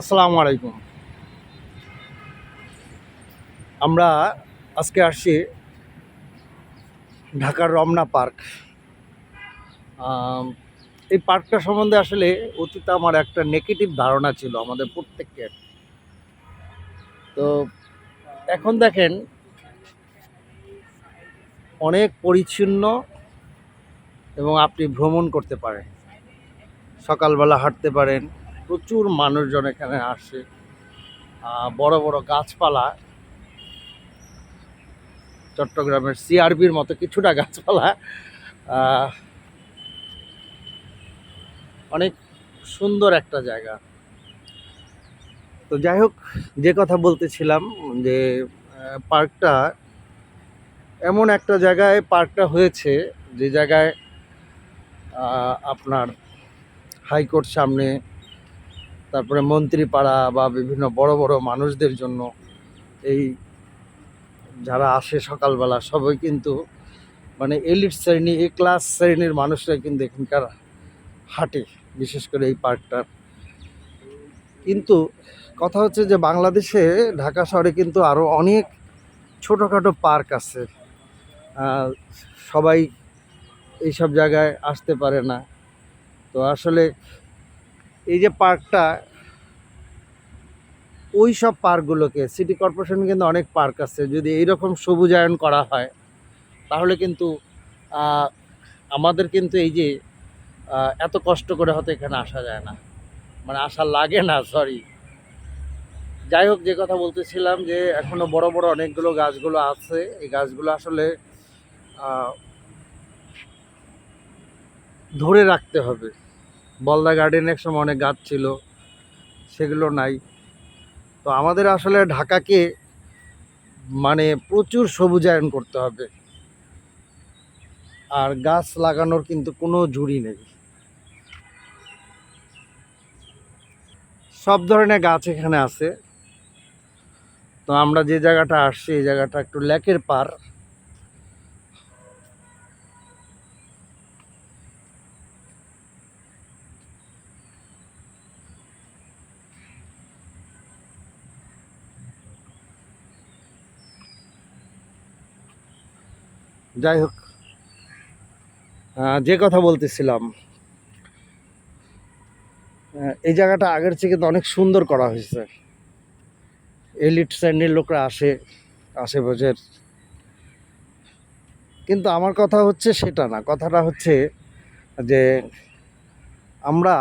আসসালামু আলাইকুম। আমরা আজকে আসছি ঢাকার রমনা পার্ক। এই পার্কটা সম্বন্ধে আসলে অতীতে আমার একটা নেগেটিভ ধারণা ছিল আমাদের প্রত্যেকের। তো এখন দেখেন, অনেক পরিচ্ছন্ন এবং আপনি ভ্রমণ করতে পারেন। সকালবেলা হাঁটতে পারেন। প্রচুর মানুষজন এখানে আসে। বড় বড় গাছপালা। চট্টগ্রামের সিআরবির মতো কিছুটা গাছপালা। অনেক সুন্দর একটা জায়গা। তো যাই হোক, যে কথা বলতেছিলাম যে পার্কটা এমন একটা জায়গায় পার্কটা হয়েছে যে জায়গায় আপনার হাইকোর্ট সামনে, তারপরে মন্ত্রীপাড়া বা বিভিন্ন বড় বড় মানুষদের জন্য এই যারা আসে সকালবেলা, সবাই কিন্তু মানে এলিট শ্রেণি, এ ক্লাস শ্রেণির মানুষরা কিন্তু এখানকার হাঁটে, বিশেষ করে এই পার্কটার। কিন্তু কথা হচ্ছে যে বাংলাদেশে, ঢাকা শহরে কিন্তু আরও অনেক ছোটোখাটো পার্ক আছে। সবাই এইসব জায়গায় আসতে পারে না। তো আসলে এই যে পার্কটা ওই সব পার্কগুলোকে, সিটি কর্পোরেশন কিন্তু অনেক পার্ক আছে। যদি এইরকম সবুজায়ন করা হয়, তাহলে কিন্তু আমাদের কিন্তু এই যে এত কষ্ট করে হয়তো এখানে আসা যায় না। মানে আসা লাগে না সরি যাই হোক, যে কথা বলতেছিলাম যে, এখনও বড় বড় অনেকগুলো গাছগুলো আছে। এই গাছগুলো আসলে ধরে রাখতে হবে। বলদা গার্ডেনে এক সময় অনেক গাছ ছিল, সেগুলো নাই। তো আমাদের আসলে ঢাকাকে মানে প্রচুর সবুজায়ন করতে হবে। আর গাছ লাগানোর কিন্তু কোনো ঝুড়ি নেই। সব ধরনের গাছ এখানে আছে। তো আমরা যে জায়গাটা আসছি, এই জায়গাটা একটু লেকের পার যাই হোক যে কথা বলতেছিলাম এই জায়গাটা আগের থেকে কিন্তু অনেক সুন্দর করা হয়েছে। এলিট শ্রেণির লোকরা আসে, আশেপাশের। কিন্তু আমার কথা হচ্ছে সেটা না, কথাটা হচ্ছে যে আমরা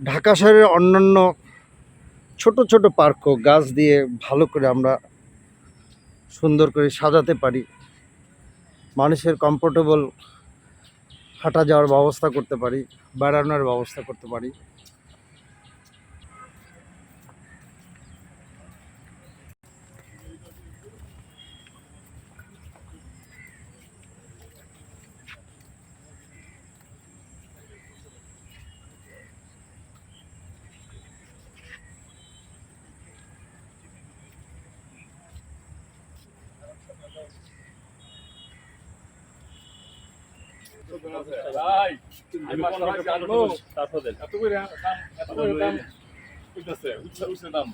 ঢাকা শহরের অন্যান্য ছোট ছোট পার্কও গাছ দিয়ে ভালো করে আমরা সুন্দর করে সাজাতে পারি। মানুষের কমফোর্টেবল হাঁটা যাওয়ার ব্যবস্থা করতে পারি, বেড়ানোর ব্যবস্থা করতে পারি। আমি মাসে জানব এত করে দাম এত করে দাম উঠতেছে উঠছে উঠছে দাম।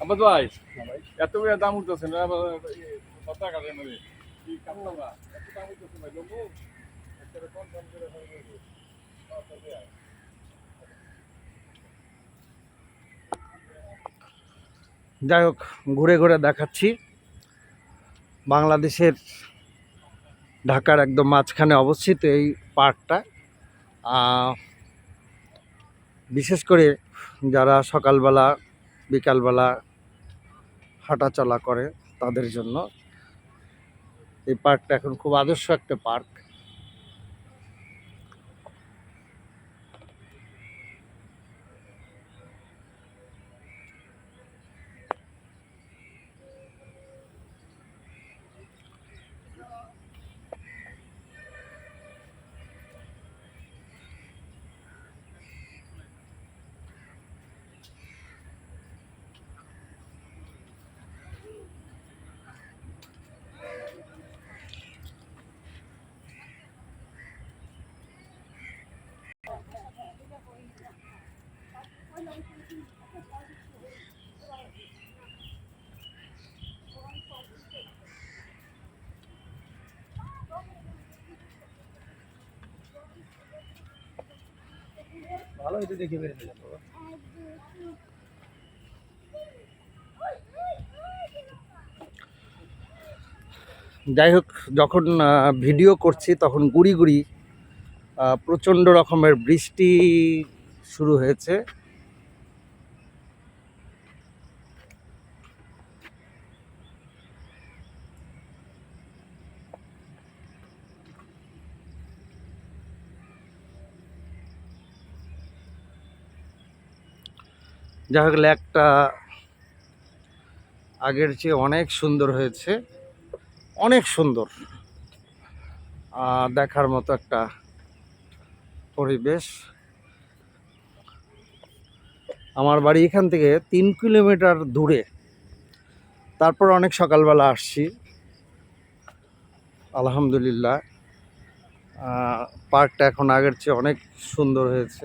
আব্বাস ভাই এত করে দাম উঠতেছে না কথা কাটে কি কামলা না এত দাম উঠতেছে ভাই লোক একটা কম দাম করে হয় যাই হোক ঘুরে ঘুরে দেখাচ্ছি। বাংলাদেশের ঢাকার একদম মাঝখানে অবস্থিত এই পার্কটা। বিশেষ করে যারা সকালবেলা, বিকালবেলা হাঁটাচলা করে তাদের জন্য এই পার্কটা এখন খুব আদর্শ একটা পার্ক। ভালো দেখে যাই হোক, যখন ভিডিও করছি, তখন গুড়ি গুড়ি প্রচণ্ড রকমের বৃষ্টি শুরু হয়েছে। যাই হোক লেকটা আগের চেয়ে অনেক সুন্দর হয়েছে। অনেক সুন্দর। দেখার মতো একটা পরিবেশ। আমার বাড়ি এখান থেকে তিন কিলোমিটার দূরে। তারপর অনেক সকালবেলা আসছি। আলহামদুলিল্লাহ। পার্কটা এখন আগের চেয়ে অনেক সুন্দর হয়েছে।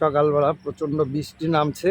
সকালবেলা প্রচণ্ড বৃষ্টি নামছে।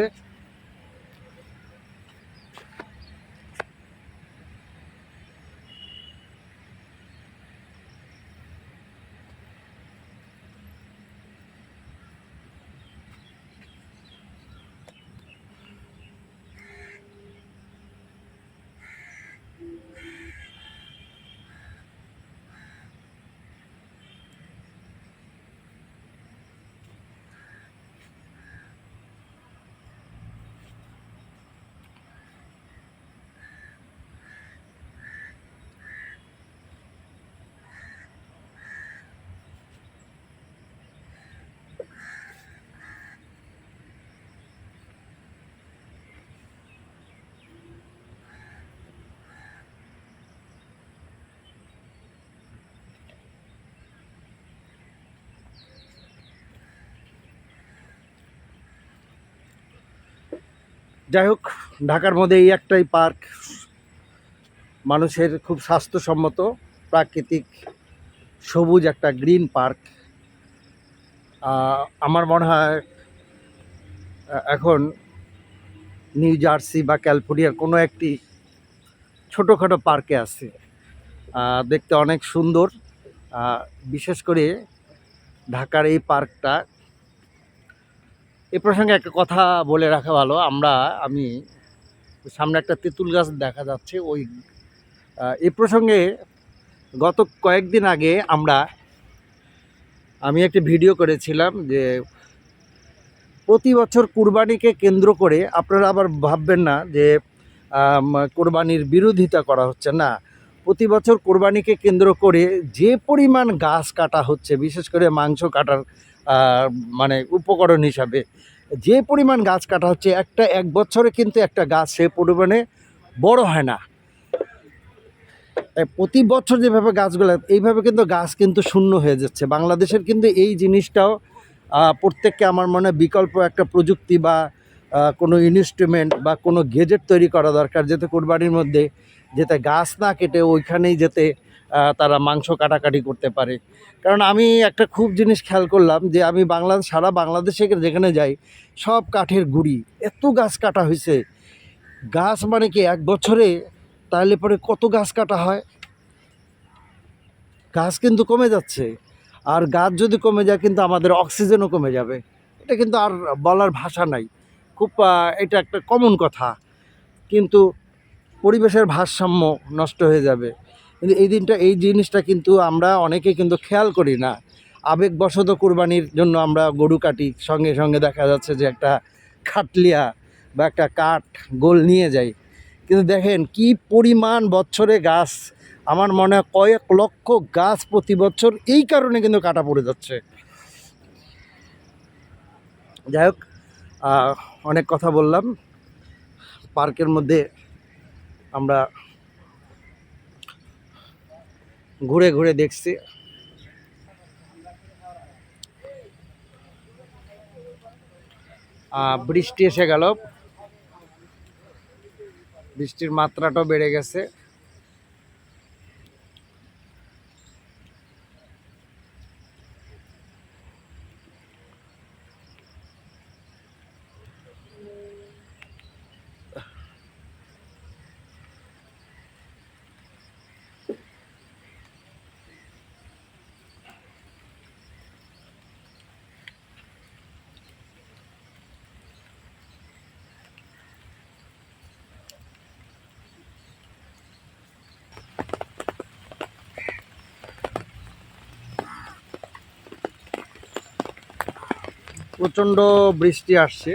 যাই হোক, ঢাকার মধ্যে এই একটাই পার্ক। মানুষের খুব স্বাস্থ্যসম্মত, প্রাকৃতিক, সবুজ একটা গ্রিন পার্ক। আমার মনে হয় এখন নিউ জার্সি বা ক্যালিফোর্নিয়ার কোনো একটি ছোটোখাটো পার্কে আছে। দেখতে অনেক সুন্দর। বিশেষ করে ঢাকার এই পার্কটা এ প্রসঙ্গে একটা কথা বলে রাখা ভালো। আমরা, আমি সামনে একটা তেঁতুল গাছ দেখা যাচ্ছে, ওই এ প্রসঙ্গে গত কয়েকদিন আগে আমরা, আমি একটি ভিডিও করেছিলাম যে প্রতি বছর কুরবানিকে কেন্দ্র করে আপনারা আবার ভাববেন না যে কোরবানির বিরোধিতা করা হচ্ছে না। প্রতি বছর কোরবানিকে কেন্দ্র করে যে পরিমাণ গাছ কাটা হচ্ছে, বিশেষ করে মাংস কাটার মানে উপকরণ হিসাবে। যে পরিমাণ গাছ কাটা হচ্ছে, একটা এক বছরে কিন্তু একটা গাছ সে পরিমাণে বড় হয় না। প্রতি বছর যেভাবে গাছগুলো, এইভাবে কিন্তু গাছ কিন্তু শূন্য হয়ে যাচ্ছে। বাংলাদেশের কিন্তু এই জিনিসটাও প্রত্যেককে আমার মনে বিকল্প একটা প্রযুক্তি বা কোনো ইনস্ট্রুমেন্ট বা কোনো গেজেট তৈরি করা দরকার, যাতে কোরবানির মধ্যে, যেতে গাছ না কেটে ওইখানেই যেতে তারা মাংস কাটাকাটি করতে পারে। কারণ আমি একটা খুব জিনিস খেয়াল করলাম যে আমি বাংলাদেশ সারা বাংলাদেশে যেখানে যাই, সব কাঠের গুড়ি, এত গাছ কাটা হয়েছে। গাছ মানে কি, এক বছরে তাহলে পরে কত গাছ কাটা হয়? গাছ কিন্তু কমে যাচ্ছে। আর গাছ যদি কমে যায়, কিন্তু আমাদের অক্সিজেনও কমে যাবে। এটা কিন্তু আর বলার ভাষা নাই। খুব এটা একটা কমন কথা। কিন্তু পরিবেশের ভারসাম্য নষ্ট হয়ে যাবে। কিন্তু এই দিনটা, এই জিনিসটা কিন্তু আমরা অনেকে কিন্তু খেয়াল করি না। আবেগবশত কোরবানির জন্য আমরা গরু কাটি, সঙ্গে সঙ্গে দেখা যাচ্ছে যে একটা খাটলিয়া বা একটা কাঠ গোল নিয়ে যাই। কিন্তু দেখেন কি পরিমাণ বছরে গাছ, আমার মনে হয় কয়েক লক্ষ গাছ প্রতি বছর এই কারণে কিন্তু কাটা পড়ে যাচ্ছে। যাই হোক অনেক কথা বললাম। পার্কের মধ্যে আমরা ঘুরে ঘুরে দেখছি। বৃষ্টি এসে গেল। বৃষ্টির মাত্রাটাও বেড়ে গেছে। প্রচণ্ড বৃষ্টি আসছে।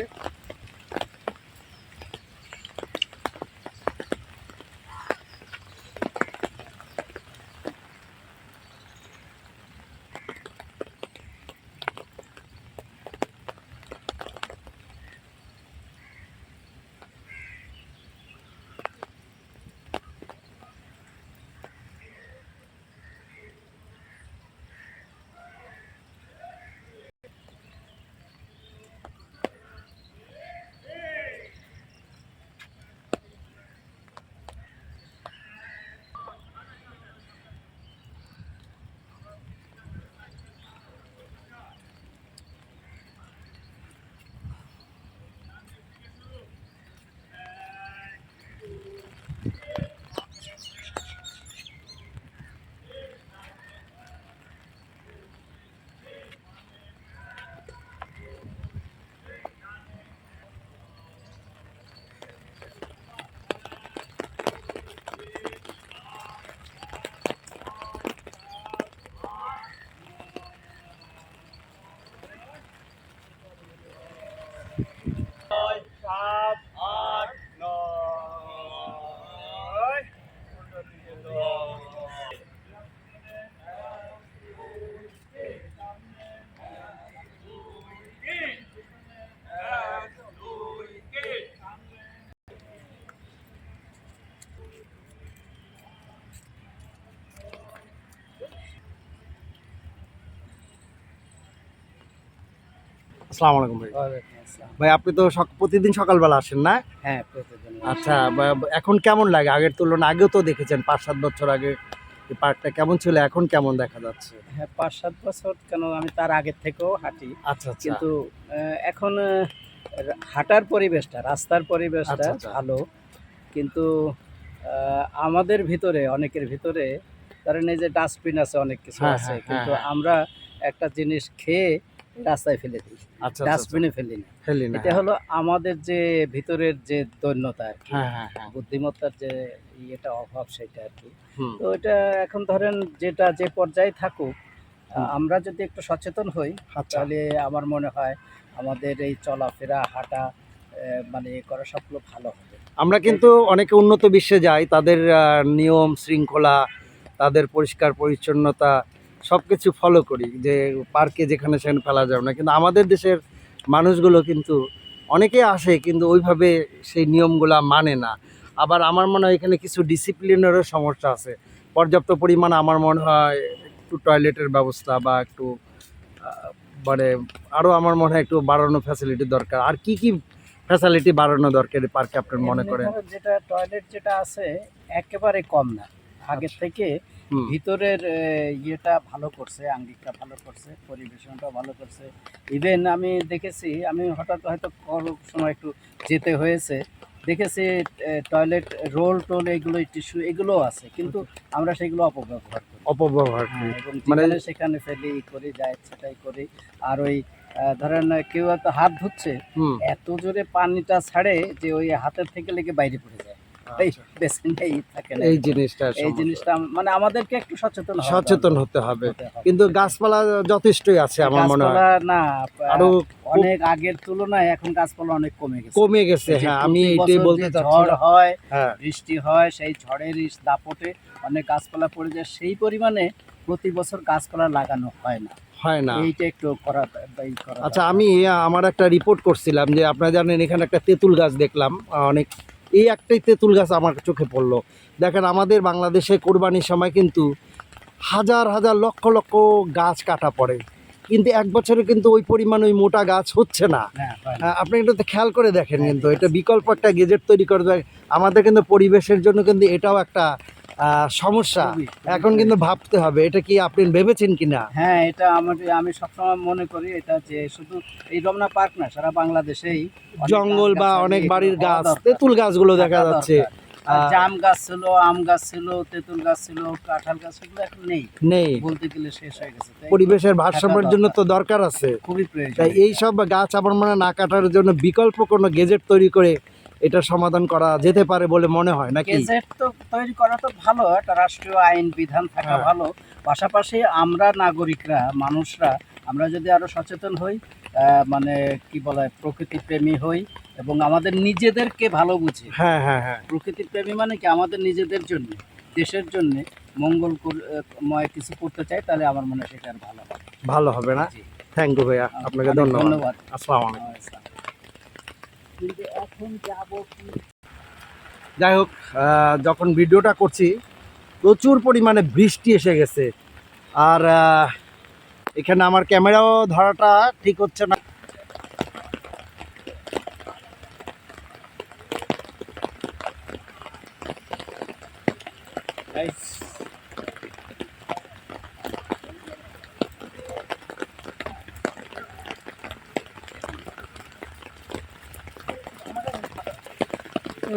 আসসালামু আলাইকুম ভাই। ভাই আপনি তো প্রতিদিন সকালবেলা আসেন না? হ্যাঁ প্রতিদিন। আচ্ছা এখন কেমন লাগে? আগের তুলনায় আগেও তো দেখেছেন পাঁচ সাত বছর আগে এই পার্কটা কেমন ছিল এখন কেমন দেখা যাচ্ছে? হ্যাঁ পাঁচ সাত বছর কেন আমি তার আগের থেকেও হাঁটি। আচ্ছা আচ্ছা। কিন্তু এখন হাঁটার পরিবেশটা রাস্তার পরিবেশটা আচ্ছা, আচ্ছা। ভালো। কিন্তু আমাদের ভিতরে অনেকের ভিতরে ধরেন এই যে ডাস্টবিন আছে অনেক কিছু হ্যাঁ, আছে। হ্যাঁ, কিন্তু হ্যাঁ। আমরা একটা জিনিস খেয়ে রাস্তায় ফেলে দিই। আচ্ছা আচ্ছা, আচ্ছা। ডাস্টবিনে ফেলি না। ফেলি না এটা হলো আমাদের যে ভিতরের যে দৈন্যতা আর কি হ্যাঁ হ্যাঁ হ্যাঁ। বুদ্ধিমত্তার যে ইয়েটা অভাব সেটা আর কি। তো এটা এখন ধরেন যেটা যে পর্যায়ে থাকুক আমরা যদি একটু সচেতন হই আচ্ছা। তাহলে আমার মনে হয় আমাদের এই চলাফেরা হাঁটা মানে করা সবগুলো ভালো হবে। আমরা কিন্তু অনেকে উন্নত বিশ্বে যাই তাদের নিয়ম শৃঙ্খলা তাদের পরিষ্কার পরিচ্ছন্নতা সব কিছু ফলো করি যে পার্কে যেখানে সেখানে ফেলা যাবে না। কিন্তু আমাদের দেশের মানুষগুলো কিন্তু অনেকে আসে কিন্তু ওইভাবে সেই নিয়মগুলা মানে না। আবার আমার মনে হয় এখানে কিছু ডিসিপ্লিনেরও সমস্যা আছে। পর্যাপ্ত পরিমাণ আমার মনে হয় একটু টয়লেটের ব্যবস্থা বা একটু মানে আরও আমার মনে হয় একটু বাড়ানো ফ্যাসিলিটি দরকার। আর কি কি ফ্যাসিলিটি বাড়ানো দরকার পার্কে আপনার মনে করেন? যেটা টয়লেট যেটা আছে একেবারে কম না। আগের থেকে ভিতরের ইয়েটা ভালো করছে আঙ্গিকটা ভালো করছে পরিবেশনটা ভালো করছে। ইভেন আমি দেখেছি আমি হঠাৎ হয়তো সময় একটু যেতে হয়েছে। দেখেছি টয়লেট রোল টোল এগুলো টিস্যু এগুলোও আছে কিন্তু আমরা সেগুলো অপব্যবহার করি। অপব্যবহার হ্যাঁ, মানে- সেখানে ফেলি করি যা সেটাই করি। আর ওই ধরেন কেউ হয়তো হাত ধুচ্ছে এত জোরে পানিটা ছাড়ে যে ওই হাতের থেকে লেগে বাইরে পড়ে যায়। এই না এই জিনিসটা এই জিনিসটা মানে আমাদেরকে একটু সচেতন সচেতন হতে হবে। কিন্তু গাছপালা যথেষ্টই আছে আমার মনে হয়। না আরও অনেক আগের তুলনায় এখন গাছপালা অনেক কমে গেছে। কমে গেছে হ্যাঁ আমি এটাই বলতে ঝড় হয় হ্যাঁ। বৃষ্টি হয় সেই ঝড়ের দাপটে অনেক গাছপালা পড়ে যায়। সেই পরিমাণে প্রতি বছর গাছপালা লাগানো হয় না। হয় না। এইটা একটু করা আচ্ছা আমি আমার একটা রিপোর্ট করছিলাম যে আপনারা জানেন এখানে একটা তেঁতুল গাছ দেখলাম। অনেক এই একটাই তেঁতুল গাছ আমার চোখে পড়ল। দেখেন আমাদের বাংলাদেশে কোরবানির সময় কিন্তু হাজার হাজার লক্ষ লক্ষ গাছ কাটা পড়ে। কিন্তু এক বছরে কিন্তু ওই পরিমাণ ওই মোটা গাছ হচ্ছে না। হ্যাঁ হয়। আপনি একটু খেয়াল করে দেখেন কিন্তু এটা বিকল্প একটা গেজেট তৈরি করে আমাদের কিন্তু পরিবেশের জন্য কিন্তু এটাও একটা সমস্যা। এখন কিন্তু ভাবতে হবে এটা কি আপনি ভেবেছেন কিনা? হ্যাঁ এটা আমার আমি সবসময় মনে করি এটা যে শুধু এই রমনা পার্ক না সারা বাংলাদেশেই জঙ্গল বা অনেক বাড়ির গাছ। তেঁতুল গাছগুলো দেখা যাচ্ছে। জাম গাছ ছিল আম গাছ ছিল তেঁতুল গাছ ছিল কাঁঠাল গাছ এগুলো এখন নেই। নেই। বলতে গেলে শেষ হয়ে গেছে। পরিবেশের ভারসাম্যের জন্য তো দরকার আছে। খুবই প্রয়োজন। তাই এই সব গাছ আমার মনে না কাটার জন্য বিকল্প কোনো গেজেট তৈরি করে এটা সমাধান করা যেতে পারে বলে মনে হয় নাকি? গেজেট তো তৈরি করা তো ভালো একটা রাষ্ট্রীয় আইন বিধান থাকা হ্যাঁ। ভালো। পাশাপাশি আমরা নাগরিকরা মানুষরা আমরা যদি আরও সচেতন হই মানে কি বলে প্রকৃতি প্রেমী হই এবং আমাদের নিজেদেরকে ভালো বুঝি। হ্যাঁ হ্যাঁ হ্যাঁ। প্রকৃতি প্রেমী মানে কি? আমাদের নিজেদের জন্য দেশের জন্য মঙ্গল কর- ময় কিছু করতে চাই তাহলে আমার মনে হয় সেটা আর ভালো হবে। ভালো হবে না? থ্যাংক ইউ ভাইয়া আপনাকে ধন্যবাদ। ধন্যবাদ। আসসালামু আলাইকুম। এখন যাব যাই হোক যখন ভিডিওটা করছি, প্রচুর পরিমাণে বৃষ্টি এসে গেছে। আর এখানে আমার ক্যামেরাও ধরাটা ঠিক হচ্ছে না।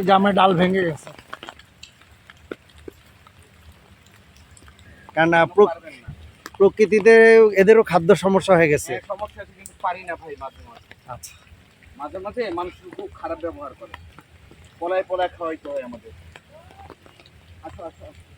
জামে ডাল ভেঙে গেছে। কারণ প্রকৃতিতে এদেরও খাদ্য সমস্যা হয়ে গেছে। হ্যাঁ, সমস্যা কিন্তু পারি না ভাই মাঝে মাঝে। আচ্ছা। মাঝে মাঝে মানুষ খুব খারাপ ব্যবহার করে। পলায় পলায় খাওয়াইতে হয় আমাদের। আচ্ছা আচ্ছা।, আচ্ছা।